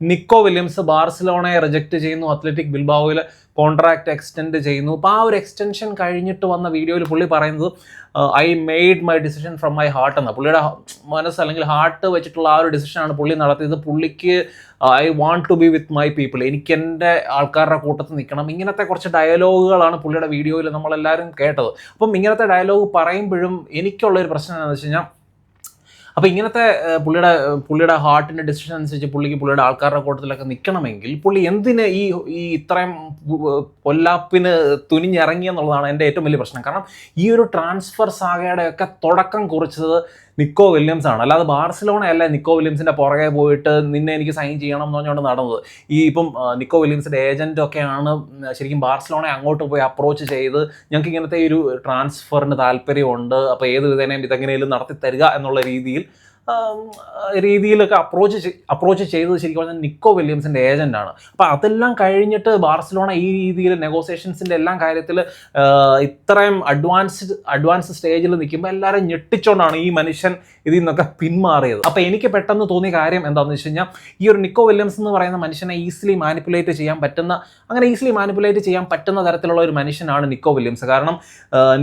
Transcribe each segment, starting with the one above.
നിക്കോ Williams ബാർസലോണയെ reject ചെയ്യുന്നു. Athletic ബിൽബാവോയിൽ കോൺട്രാക്ട് എക്സ്റ്റെൻഡ് ചെയ്യുന്നു. അപ്പോൾ ആ ഒരു എക്സ്റ്റൻഷൻ കഴിഞ്ഞിട്ട് വന്ന വീഡിയോയിൽ പുള്ളി പറയുന്നത് I made my decision from my heart എന്ന. പുള്ളിയുടെ മനസ്സ് അല്ലെങ്കിൽ ഹാർട്ട് വെച്ചിട്ടുള്ള ആ ഒരു ഡിസിഷനാണ് പുള്ളി നടത്തിയത്. പുള്ളിക്ക് I want to be with my people എനിക്ക് എന്റെ ആൾക്കാരുടെ കൂട്ടത്തിൽ നിൽക്കണം. ഇങ്ങനത്തെ കുറച്ച് ഡയലോഗുകളാണ് പുള്ളിയുടെ വീഡിയോയിൽ നമ്മളെല്ലാവരും കേട്ടത്. അപ്പം ഇങ്ങനത്തെ ഡയലോഗ് പറയുമ്പോഴും എനിക്കുള്ള ഒരു പ്രശ്നം എന്താണെന്ന് വെച്ച് കഴിഞ്ഞാൽ അപ്പോൾ ഇങ്ങനത്തെ പുള്ളിയുടെ പുള്ളിയുടെ ഹാർട്ടിന്റെ ഡിസിഷൻ അനുസരിച്ച് പുള്ളിക്ക് പുള്ളിയുടെ ആൾക്കാരുടെ കൂട്ടത്തിലൊക്കെ നിൽക്കണമെങ്കിൽ പുള്ളി എന്തിന് ഈ ഈ ഇത്രയും പൊല്ലാപ്പിന് തുനിഞ്ഞിറങ്ങി എന്നുള്ളതാണ് എന്റെ ഏറ്റവും വലിയ പ്രശ്നം. കാരണം ഈ ഒരു ട്രാൻസ്ഫർ സാഗയുടെ ഒക്കെ തുടക്കം കുറിച്ചത് നിക്കോ വില്യംസ് ആണ്. അല്ലാതെ ബാർസലോണ അല്ല നിക്കോ വില്യംസിന്റെ പുറകെ പോയിട്ട് നിന്നെ എനിക്ക് സൈൻ ചെയ്യണം എന്ന് പറഞ്ഞുകൊണ്ട് നടന്നത്. ഈ ഇപ്പം നിക്കോ വില്യംസിന്റെ ഏജന്റ് ഒക്കെയാണ് ശരിക്കും ബാർസലോണയെ അങ്ങോട്ട് പോയി അപ്രോച്ച് ചെയ്ത് ഞങ്ങൾക്ക് ഇങ്ങനത്തെ ഒരു ട്രാൻസ്ഫറിന് താല്പര്യമുണ്ട്. അപ്പോൾ ഏത് വിധേനയും ഇതെങ്ങനെയും നടത്തി തരിക എന്നുള്ള രീതിയിൽ രീതിയിലൊക്കെ അപ്രോച്ച് അപ്രോച്ച് ചെയ്തത് ശരിക്കും പറഞ്ഞാൽ നിക്കോ വില്യംസിന്റെ ഏജന്റാണ് അപ്പോൾ അതെല്ലാം കഴിഞ്ഞിട്ട് ബാർസലോണ ഈ രീതിയിൽ നെഗോസിയേഷൻസിന്റെ എല്ലാം കാര്യത്തിൽ ഇത്രയും അഡ്വാൻസ്ഡ് അഡ്വാൻസ് സ്റ്റേജിൽ നിൽക്കുമ്പോൾ എല്ലാവരും ഞെട്ടിച്ചോണ്ടാണ് ഈ മനുഷ്യൻ ഇതിൽ നിന്നൊക്കെ പിന്മാറിയത്. അപ്പോൾ എനിക്ക് പെട്ടെന്ന് തോന്നിയ കാര്യം എന്താണെന്ന് വെച്ച് കഴിഞ്ഞാൽ ഈ ഒരു നിക്കോ വില്യംസ് എന്ന് പറയുന്ന മനുഷ്യനെ ഈസിലി മാനിപ്പുലേറ്റ് ചെയ്യാൻ പറ്റുന്ന അങ്ങനെ ഈസിലി മാനിപ്പുലേറ്റ് ചെയ്യാൻ പറ്റുന്ന തരത്തിലുള്ള ഒരു മനുഷ്യനാണ് നിക്കോ വില്യംസ്. കാരണം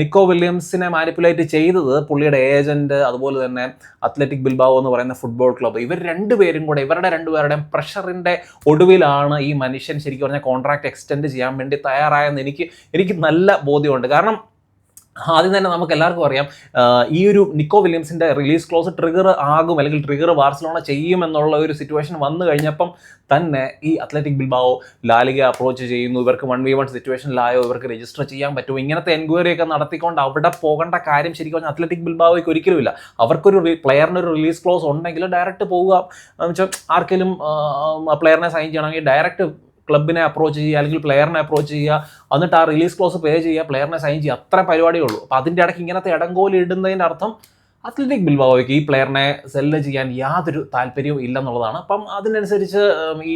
നിക്കോ വില്യംസിനെ മാനിപ്പുലേറ്റ് ചെയ്തത് പുള്ളിയുടെ ഏജന്റ് അതുപോലെ തന്നെ അത്ലറ്റിക് ബിൽബാവോ എന്ന് പറയുന്ന ഫുട്ബോൾ ക്ലബ്ബ് ഇവർ രണ്ടുപേരും കൂടെ ഇവരുടെ രണ്ടുപേരുടെയും പ്രഷറിന്റെ ഒടുവിലാണ് ഈ മനുഷ്യൻ ശരിക്കും പറഞ്ഞാൽ കോൺട്രാക്ട് എക്സ്റ്റെൻഡ് ചെയ്യാൻ വേണ്ടി തയ്യാറായെന്ന് എനിക്ക് എനിക്ക് നല്ല ബോധ്യമുണ്ട്. കാരണം ആദ്യം തന്നെ നമുക്ക് എല്ലാവർക്കും അറിയാം ഈ ഒരു നിക്കോ വില്യംസിന്റെ റിലീസ് ക്ലോസ് ട്രിഗർ ആകും അല്ലെങ്കിൽ ട്രിഗർ ബാർസലോണ ചെയ്യും എന്നുള്ള ഒരു സിറ്റുവേഷൻ വന്നു കഴിഞ്ഞപ്പം തന്നെ ഈ അത്ലറ്റിക് ബിൽബാവോ ലാലിക അപ്രോച്ച് ചെയ്യുന്നു. ഇവർക്ക് വൺ വി വൺ സിറ്റുവേഷനിലായോ ഇവർക്ക് രജിസ്റ്റർ ചെയ്യാൻ പറ്റുമോ? ഇങ്ങനത്തെ എൻക്വയറി ഒക്കെ നടത്തിക്കൊണ്ട് അവിടെ പോകേണ്ട കാര്യം ശരിക്കും പറഞ്ഞാൽ അത്ലറ്റിക് ബിൽബാവോയ്ക്ക് ഒരിക്കലുമില്ല. അവർക്കൊരു പ്ലെയറിന് ഒരു റിലീസ് ക്ലോസ് ഉണ്ടെങ്കിൽ ഡയറക്റ്റ് പോവുക. എന്ന് വെച്ചാൽ ആർക്കെങ്കിലും പ്ലെയറിനെ സൈൻ ചെയ്യണമെങ്കിൽ ഡയറക്റ്റ് ക്ലബിനെ അപ്രോച്ച് ചെയ്യുക അല്ലെങ്കിൽ പ്ലെയറിനെ അപ്രോച്ച് ചെയ്യുക എന്നിട്ട് ആ റിലീസ് ക്ലോസ് പേ ചെയ്യുക പ്ലെയറിനെ സൈൻ ചെയ്യുക അത്ര പരിപാടിയേ ഉള്ളൂ. അപ്പോൾ അതിന്റെ ഇടയ്ക്ക് ഇങ്ങനത്തെ ഇടങ്കോൽ ഇടുന്നതിന്റെ അർത്ഥം അത്ലറ്റിക് ബിൽബാവോയ്ക്ക് ഈ പ്ലെയറിനെ സെല്ല് ചെയ്യാൻ യാതൊരു താല്പര്യവും ഇല്ലെന്നുള്ളതാണ്. അപ്പം അതിനനുസരിച്ച് ഈ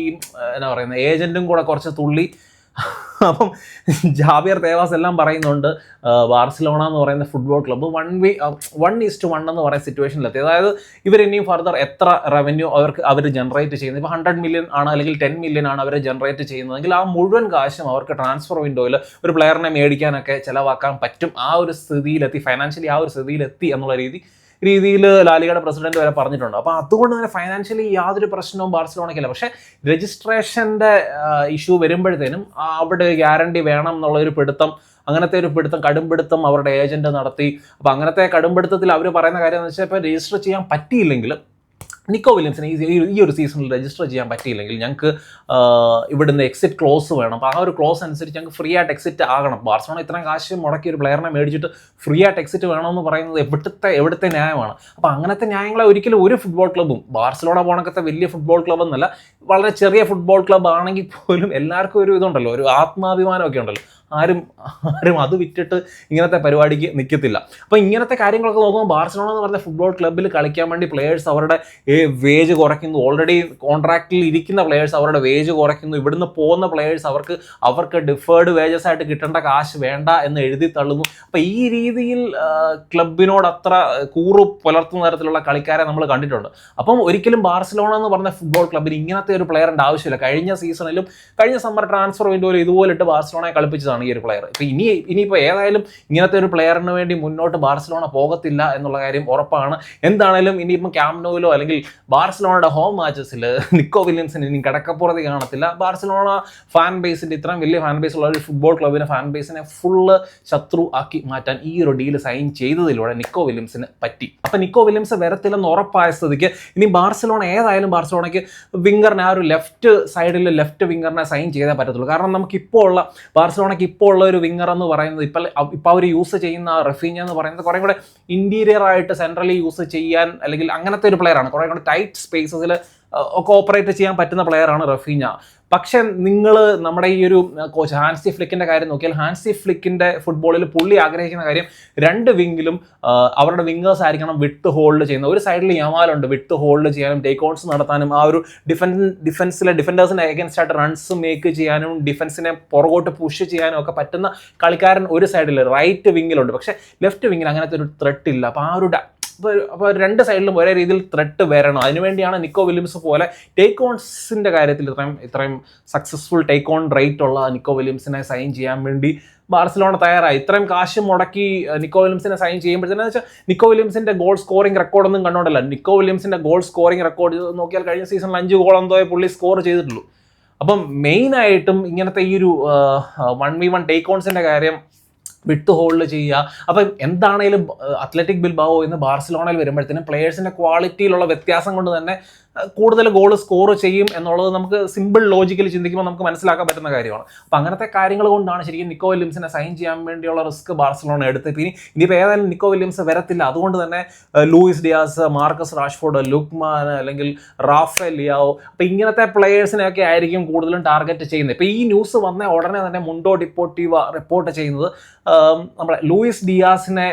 എന്നാ പറയുന്നത് ഏജന്റും കൂടെ കുറച്ച് തുള്ളി അപ്പം ജാബിയർ തേവാസ് എല്ലാം പറയുന്നുണ്ട് ബാർസലോണ എന്ന് പറയുന്ന football club one v one east one എന്ന് പറയുന്ന സിറ്റുവേഷനിലെത്തി അതായത് ഇവർ ഇനിയും ഫർദർ എത്ര റവന്യൂ അവർക്ക് അവർ ജനറേറ്റ് ചെയ്യുന്നത്? ഇപ്പോൾ ഹൺഡ്രഡ് മില്യൺ ആണ് അല്ലെങ്കിൽ ടെൻ മില്യൺ ആണ് അവർ ജനറേറ്റ് ചെയ്യുന്നതെങ്കിൽ ആ മുഴുവൻ കാശും അവർക്ക് ട്രാൻസ്ഫർ വിൻഡോയിൽ ഒരു പ്ലെയറിനെ മേടിക്കാനൊക്കെ ചിലവാക്കാൻ പറ്റും. ആ ഒരു സ്ഥിതിയിലെത്തി ഫൈനാൻഷ്യലി ആ ഒരു സ്ഥിതിയിലെത്തി എന്നുള്ള രീതി രീതിയിൽ ലാലിഗയുടെ പ്രസിഡന്റ് വരെ പറഞ്ഞിട്ടുണ്ട്. അപ്പോൾ അതുകൊണ്ട് തന്നെ ഫൈനാൻഷ്യലി യാതൊരു പ്രശ്നവും ബാർസലോണയ്ക്കില്ല. പക്ഷേ രജിസ്ട്രേഷന്റെ ഇഷ്യൂ വരുമ്പോഴത്തേനും അവിടെ ഗ്യാരണ്ടി വേണം എന്നുള്ള ഒരു പിടുത്തം അങ്ങനത്തെ ഒരു പിടുത്തം കടുംപിടുത്തം അവരുടെ ഏജന്റ് നടത്തി. അപ്പോൾ അങ്ങനത്തെ കടുംപിടുത്തത്തിൽ അവർ പറയുന്ന കാര്യം എന്ന് വെച്ചാൽ ഇപ്പോൾ രജിസ്റ്റർ ചെയ്യാൻ പറ്റിയില്ലെങ്കിൽ നിക്കോ വില്യംസിനെ ഈ ഈ- ഒരു സീസണിൽ രജിസ്റ്റർ ചെയ്യാൻ പറ്റിയില്ലെങ്കിൽ ഞങ്ങൾക്ക് ഇവിടുന്ന് എക്സിറ്റ് ക്ലോസ് വേണം. അപ്പോൾ ആ ഒരു ക്ലോസ് അനുസരിച്ച് ഞങ്ങൾക്ക് ഫ്രീ ആയിട്ട് എക്സിറ്റ് ആകണം. ബാർസലോണ ഇത്രയും കാശ് മുടക്കി ഒരു പ്ലെയറിനെ മേടിച്ചിട്ട് ഫ്രീ ആയിട്ട് എക്സിറ്റ് വേണമെന്ന് പറയുന്നത് എവിടുത്തെ എവിടുത്തെ ന്യായമാണ്. അപ്പോൾ അങ്ങനത്തെ ന്യായങ്ങളെ ഒരിക്കലും ഒരു ഫുട്ബോൾ ക്ലബ്ബും ബാർസലോണ പോണക്കത്തെ വലിയ ഫുട്ബോൾ ക്ലബ്ബ് എന്നല്ല വളരെ ചെറിയ ഫുട്ബോൾ ക്ലബ്ബ് ആണെങ്കിൽ പോലും എല്ലാവർക്കും ഒരു ഇതുണ്ടല്ലോ ഒരു ആത്മാഭിമാനമൊക്കെ ഉണ്ടല്ലോ. ആരും ആരും അത് വിറ്റിട്ട് ഇങ്ങനത്തെ പരിപാടിക്ക് നിൽക്കത്തില്ല അപ്പോൾ ഇങ്ങനത്തെ കാര്യങ്ങളൊക്കെ നോക്കുമ്പോൾ ബാർസലോണ എന്ന് പറഞ്ഞ ഫുട്ബോൾ ക്ലബ്ബിൽ കളിക്കാൻ വേണ്ടി പ്ലേയേഴ്സ് അവരുടെ വേജ് കുറയ്ക്കുന്നു. ഓൾറെഡി കോൺട്രാക്റ്റിൽ ഇരിക്കുന്ന പ്ലേയേഴ്സ് അവരുടെ വേജ് കുറയ്ക്കുന്നു. ഇവിടുന്ന് പോകുന്ന പ്ലേയേഴ്സ് അവർക്ക് അവർക്ക് ഡിഫേർഡ് വേജസ് ആയിട്ട് കിട്ടേണ്ട കാശ് വേണ്ട എന്ന് എഴുതി തള്ളുന്നു. അപ്പോൾ ഈ രീതിയിൽ ക്ലബിനോട് അത്ര കൂറു പുലർത്തുന്ന തരത്തിലുള്ള കളിക്കാരെ നമ്മൾ കണ്ടിട്ടുണ്ട്. അപ്പം ഒരിക്കലും ബാർസലോണ എന്ന് പറഞ്ഞ ഫുട്ബോൾ ക്ലബിന് ഇങ്ങനത്തെ ഒരു പ്ലെയറിന്റെ ആവശ്യമില്ല. കഴിഞ്ഞ സീസണിലും കഴിഞ്ഞ സമ്മർ ട്രാൻസ്ഫർ വിൻഡോയിൽ ഇതുപോലെ ഇട്ട് ബാർസലോണയെ കളിപ്പിച്ചതാണ്. ഈ ഒരു പ്ലെയർ ഇപ്പൊ ഇനി ഇനിയിപ്പോൾ ഏതായാലും ഇങ്ങനത്തെ ഒരു പ്ലെയറിന് വേണ്ടി മുന്നോട്ട് ബാർസലോണ പോകത്തില്ല എന്നുള്ള കാര്യം ഉറപ്പാണ്. എന്താണേലും ഇനിയിപ്പം ക്യാമ്നോയിലോ അല്ലെങ്കിൽ ബാർസലോണയുടെ ഹോം മാച്ചസിൽ നിക്കോ വില്യംസിന് ഇനി കിടക്കപ്പുറത്ത് കാണത്തില്ല. ബാർസലോണ ഫാൻ ബേസിന്റെ ഇത്രയും വലിയ ഫാൻ ബേസ് ഉള്ള ഒരു ഫുട്ബോൾ ക്ലബിന് ഫാൻ ബേസിനെ ഫുള്ള് ശത്രു ആക്കി മാറ്റാൻ ഈ ഒരു ഡീൽ സൈൻ ചെയ്തതിലൂടെ നിക്കോ വില്യംസിന് പറ്റി. അപ്പൊ നിക്കോ വില്യംസ് വരത്തില്ലെന്ന് ഉറപ്പായ സ്ഥിതിക്ക് ഇനി ബാർസലോണ ഏതായാലും ബാർസലോണയ്ക്ക് വിംഗറിനെ ആ ഒരു ലെഫ്റ്റ് സൈഡിൽ ലെഫ്റ്റ് വിംഗറിനെ സൈൻ ചെയ്തേ പറ്റത്തുള്ളൂ. കാരണം നമുക്ക് ഇപ്പോൾ ഉള്ള ബാർസലോണയ്ക്ക് ഇപ്പോൾ ഉള്ള ഒരു വിങ്ങർ എന്ന് പറയുന്നത് ഇപ്പോൾ ഇപ്പോൾ അവർ യൂസ് ചെയ്യുന്ന റഫീഞ്ഞ എന്ന് പറയുന്നത് കുറേ കൂടെ ഇന്റീരിയർ ആയിട്ട് സെൻട്രലി യൂസ് ചെയ്യാൻ അല്ലെങ്കിൽ അങ്ങനത്തെ ഒരു പ്ലെയർ ആണ്. കുറേ കൂടെ ടൈറ്റ് സ്പേസസിൽ ഒക്കെ ഓപ്പറേറ്റ് ചെയ്യാൻ പറ്റുന്ന പ്ലെയറാണ് റഫീഞ്ഞ പക്ഷെ നിങ്ങൾ നമ്മുടെ ഈ ഒരു കോച്ച് ഹാൻസി ഫ്ലിക്കിന്റെ കാര്യം നോക്കിയാൽ ഹാൻസി ഫ്ലിക്കിന്റെ ഫുട്ബോളിൽ പുള്ളി ആഗ്രഹിക്കുന്ന കാര്യം രണ്ട് വിങ്ങിലും അവരുടെ വിങ്ങേഴ്സ് ആയിരിക്കണം വിട്ട് ഹോൾഡ് ചെയ്യുന്നത്. ഒരു സൈഡിൽ യമാലുണ്ട് വിട്ട് ഹോൾഡ് ചെയ്യാനും ടേക്ക് ഓൺസ് നടത്താനും ആ ഒരു ഡിഫൻസ് ഡിഫൻസിലെ ഡിഫൻഡേഴ്സിനെ അഗേൻസ്റ്റ് ആയിട്ട് റൺസ് മേക്ക് ചെയ്യാനും ഡിഫൻസിനെ പുറകോട്ട് പുഷ് ചെയ്യാനും ഒക്കെ പറ്റുന്ന കളിക്കാരൻ ഒരു സൈഡിൽ റൈറ്റ് വിങ്ങിലുണ്ട് പക്ഷേ ലെഫ്റ്റ് വിങ്ങിൽ അങ്ങനത്തെ ഒരു ത്രെട്ട് ഇല്ല. അപ്പോൾ ആ ഒരു അപ്പോൾ രണ്ട് സൈഡിലും ഒരേ രീതിയിൽ ത്രെട്ട് വരണം. അതിനുവേണ്ടിയാണ് നിക്കോ വില്യംസ് പോലെ ടേക്ക് ഓൺസിന്റെ കാര്യത്തിൽ ഇത്രയും ഇത്രയും സക്സസ്ഫുൾ ടേക്ക് ഓൺ റേറ്റ് ഉള്ള നിക്കോ വില്യംസിനെ സൈൻ ചെയ്യാൻ വേണ്ടി ബാർസലോണ തയ്യാറായി. ഇത്രയും കാശ് മുടക്കി നിക്കോ വില്യംസിനെ സൈൻ ചെയ്യുമ്പോഴത്തേന്ന് വെച്ചാൽ നിക്കോ വില്യംസിന്റെ ഗോൾ സ്കോറിംഗ് റെക്കോർഡൊന്നും കണ്ടോണ്ടല്ല. നിക്കോ വില്യംസിന്റെ ഗോൾ സ്കോറിംഗ് റെക്കോർഡ് നോക്കിയാൽ കഴിഞ്ഞ സീസണിൽ അഞ്ച് ഗോൾ എന്തോ പുള്ളി സ്കോർ ചെയ്തിട്ടുള്ളൂ. അപ്പം മെയിനായിട്ടും ഇങ്ങനത്തെ ഈ ഒരു വൺ വി വൺ ടേക്ക് ഓൺസിന്റെ കാര്യം വിട്ട് ഹോൾഡ് ചെയ്യുക. അപ്പം എന്താണേലും അത്ലറ്റിക് ബിൽബാവോ ഇന്ന് ബാർസലോണയിൽ വരുമ്പോഴത്തേനും പ്ലേയേഴ്സിന്റെ ക്വാളിറ്റിയിലുള്ള വ്യത്യാസം കൊണ്ട് തന്നെ കൂടുതൽ ഗോൾ സ്കോർ ചെയ്യും എന്നുള്ളത് നമുക്ക് സിമ്പിൾ ലോജിക്കലി ചിന്തിക്കുമ്പോൾ നമുക്ക് മനസ്സിലാക്കാൻ പറ്റുന്ന കാര്യമാണ്. അപ്പം അങ്ങനത്തെ കാര്യങ്ങൾ കൊണ്ടാണ് ശരിക്കും നിക്കോ വില്യംസിനെ സൈൻ ചെയ്യാൻ വേണ്ടിയുള്ള റിസ്ക് ബാർസലോണ എടുത്ത് ഇനി ഇനിയിപ്പോൾ ഏതായാലും നിക്കോ വില്യംസ് വരത്തില്ല. അതുകൊണ്ട് തന്നെ Luis Diaz Marcus Rashford Lookman അല്ലെങ്കിൽ റാഫേൽ ലിയാവോ. അപ്പം ഇങ്ങനത്തെ പ്ലെയേഴ്സിനെയൊക്കെ ആയിരിക്കും കൂടുതലും ടാർഗറ്റ് ചെയ്യുന്നത്. ഇപ്പോൾ ഈ ന്യൂസ് വന്ന ഉടനെ തന്നെ മുണ്ടോ ഡിപ്പോർട്ടീവ റിപ്പോർട്ട് ചെയ്യുന്നത് നമ്മുടെ ലൂയിസ് ഡിയാസിനെ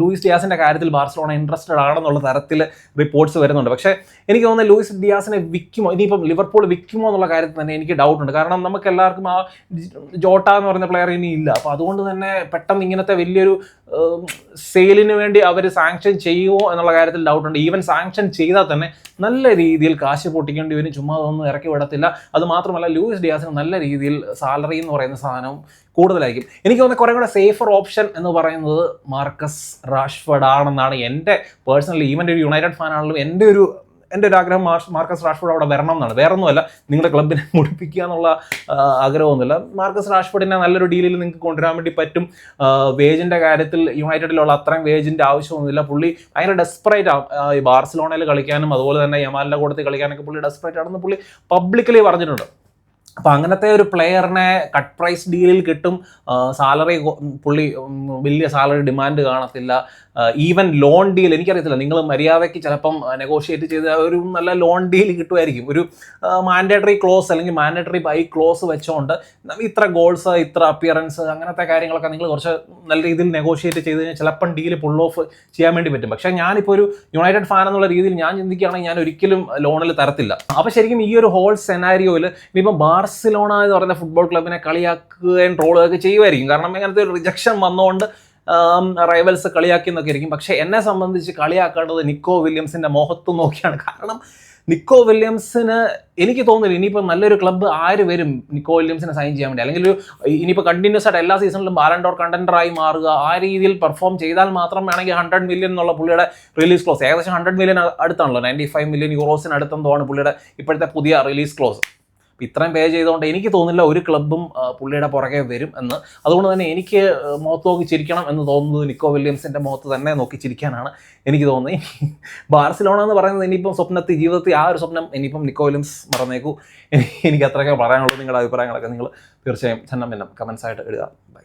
ലൂയിസ് ഡിയാസിന്റെ കാര്യത്തിൽ ബാർസലോണ ഇൻട്രസ്റ്റഡ് ആണെന്നുള്ള തരത്തിൽ റിപ്പോർട്ട്സ് വരുന്നുണ്ട്. പക്ഷേ എനിക്ക് തോന്നുന്നത് ലൂയിസ് ഡിയാസിനെ വിൽക്കുമോ? ഇനിയിപ്പം ലിവർപൂൾ വിൽക്കുമോ എന്നുള്ള കാര്യത്തിൽ തന്നെ എനിക്ക് ഡൗട്ട് ഉണ്ട് കാരണം നമുക്ക് എല്ലാവർക്കും ആ ജോട്ട എന്ന് പറയുന്ന പ്ലെയർ ഇനി ഇല്ല. അപ്പോൾ അതുകൊണ്ട് തന്നെ പെട്ടെന്ന് ഇങ്ങനത്തെ വലിയൊരു സെയിലിന് വേണ്ടി അവർ സാങ്ഷൻ ചെയ്യുമോ എന്നുള്ള കാര്യത്തിൽ ഡൗട്ട് ഉണ്ട് ഈവൻ സാങ്ഷൻ ചെയ്താൽ തന്നെ നല്ല രീതിയിൽ കാശ് പൊട്ടിക്കേണ്ടി വരും. ചുമ്മാ അതൊന്നും ഇറക്കി വിടത്തില്ല. അത് മാത്രമല്ല ലൂയിസ് ഡിയാസിന് നല്ല രീതിയിൽ സാലറി എന്ന് പറയുന്ന സാധനം കൂടുതലായിരിക്കും. എനിക്ക് തോന്നുന്നത് കുറേ കൂടെ സേഫർ ഓപ്ഷൻ എന്ന് പറയുന്നത് മാർക്കസ് റാഷ്ഫർഡ് ആണെന്നാണ് എന്റെ പേഴ്സണലി ഈവൻ ഒരു യുണൈറ്റഡ് ഫാൻ ആണെങ്കിലും എന്റെ ഒരു എന്റെ ഒരു ആഗ്രഹം മാർക്കസ് റാഷ്ഫോർഡ് അവിടെ വരണം എന്നാണ് വേറെ ഒന്നുമല്ല നിങ്ങളുടെ ക്ലബിനെ മുടിപ്പിക്കുക എന്നുള്ള ആഗ്രഹമൊന്നുമില്ല. മാർക്കസ് റാഷ്ഫോർഡിനെ നല്ലൊരു ഡീലിൽ നിങ്ങൾക്ക് കൊണ്ടുവരാൻ വേണ്ടി പറ്റും. വേജിന്റെ കാര്യത്തിൽ യുണൈറ്റഡിലുള്ള അത്രയും വേജിന്റെ ആവശ്യമൊന്നുമില്ല. പുള്ളി ഭയങ്കര ഡെസ്പറേറ്റ് ആവും ഈ ബാർസലോണയിൽ കളിക്കാനും അതുപോലെ തന്നെ യമാലിന്റെ കൂട്ടത്തിൽ കളിക്കാനൊക്കെ പുള്ളി ഡെസ്പറേറ്റ് ആണെന്ന് പുള്ളി പബ്ലിക്കലി പറഞ്ഞിട്ടുണ്ട്. അപ്പോൾ അങ്ങനത്തെ ഒരു പ്ലെയറിനെ കട്ട്. പ്രൈസ് ഡീലിൽ കിട്ടും സാലറി പുള്ളി വലിയ സാലറി ഡിമാൻഡ് കാണത്തില്ല. ഈവൻ ലോൺ ഡീൽ എനിക്കറിയത്തില്ല നിങ്ങൾ മര്യാദയ്ക്ക് ചിലപ്പം നെഗോഷിയേറ്റ് ചെയ്ത ഒരു നല്ല ലോൺ ഡീൽ കിട്ടുമായിരിക്കും. ഒരു മാൻഡേറ്ററി ക്ലോസ് അല്ലെങ്കിൽ മാൻഡേറ്ററി ബൈ ക്ലോസ് വെച്ചുകൊണ്ട് ഇത്ര ഗോൾസ് ഇത്ര അപ്പിയറൻസ് അങ്ങനത്തെ കാര്യങ്ങളൊക്കെ നിങ്ങൾ കുറച്ച് നല്ല രീതിയിൽ നെഗോഷിയേറ്റ് ചെയ്ത് കഴിഞ്ഞാൽ ചിലപ്പം ഡീൽ പുൾ ഓഫ് ചെയ്യാൻ വേണ്ടി പറ്റും. പക്ഷേ ഞാനിപ്പോൾ ഒരു യുണൈറ്റഡ് ഫാൻ എന്നുള്ള രീതിയിൽ ഞാൻ ചിന്തിക്കുകയാണെങ്കിൽ ഞാൻ ഒരിക്കലും ലോണിൽ തരത്തില്ല. അപ്പോൾ ശരിക്കും ഈ ഒരു ഹോൾ സെനാരിയോയിൽ ഇനിയിപ്പം ബാർസിലോണ എന്ന് പറയുന്ന ഫുട്ബോൾ ക്ലബിനെ കളിയാക്കുകയും ട്രോളുകയൊക്കെ ചെയ്യുമായിരിക്കും. കാരണം ഇങ്ങനത്തെ ഒരു റിജക്ഷൻ വന്നുകൊണ്ട് റൈവൽസ് കളിയാക്കി എന്നൊക്കെ ആയിരിക്കും പക്ഷേ എന്നെ സംബന്ധിച്ച് കളിയാക്കേണ്ടത് നിക്കോ വില്യംസിന്റെ മോഹത്ത് നോക്കിയാണ്. കാരണം നിക്കോ വില്യംസിന് എനിക്ക് തോന്നുന്നില്ല ഇനിയിപ്പോൾ നല്ലൊരു ക്ലബ്ബ് ആര് വരും നിക്കോ വില്യംസിനെ സൈൻ ചെയ്യാൻ വേണ്ടി. അല്ലെങ്കിൽ ഒരു ഇനിയിപ്പോൾ കണ്ടിന്യൂസ് ആയിട്ട് എല്ലാ സീസണിലും ബാലൻഡോർ കണ്ടന്ററായി മാറുക. ആ രീതിയിൽ പെർഫോം ചെയ്താൽ മാത്രം വേണമെങ്കിൽ ഹൺഡ്രഡ് മില്യൺ എന്നുള്ള പുള്ളിയുടെ റിലീസ് ക്ലോസ് ഏകദേശം ഹൺഡ്രഡ് മില്യൺ അടുത്താണല്ലോ നയന്റി ഫൈവ് മില്യൺ യൂറോസിന് അടുത്തെന്തോ ആണ് പുള്ളിയുടെ ഇപ്പോഴത്തെ പുതിയ റിലീസ് ക്ലോസ് ഇത്രയും പേ ചെയ്തുകൊണ്ട് എനിക്ക് തോന്നില്ല ഒരു ക്ലബും പുള്ളിയുടെ പുറകെ വരും എന്ന്. അതുകൊണ്ട് തന്നെ എനിക്ക് മുഖത്ത് നോക്കി ചിരിക്കണം എന്ന് തോന്നുന്നത് നിക്കോ വില്യംസിന്റെ മുഖത്ത് തന്നെ നോക്കി ചിരിക്കാനാണ് എനിക്ക് തോന്നുന്നത്. ബാർസിലോണ എന്ന് പറയുന്നത് ഇനിയിപ്പം സ്വപ്നത്തിൽ ജീവിതത്തിൽ ആ ഒരു സ്വപ്നം ഇനിയിപ്പം നിക്കോ വില്യംസ് മറന്നേക്കൂ. എനിക്ക് അത്രയൊക്കെ പറയാനുള്ളൂ. നിങ്ങളുടെ അഭിപ്രായങ്ങളൊക്കെ നിങ്ങൾ തീർച്ചയായും ചെന്നം പിന്നെ കമൻസ് ആയിട്ട് ഇടുക ബൈ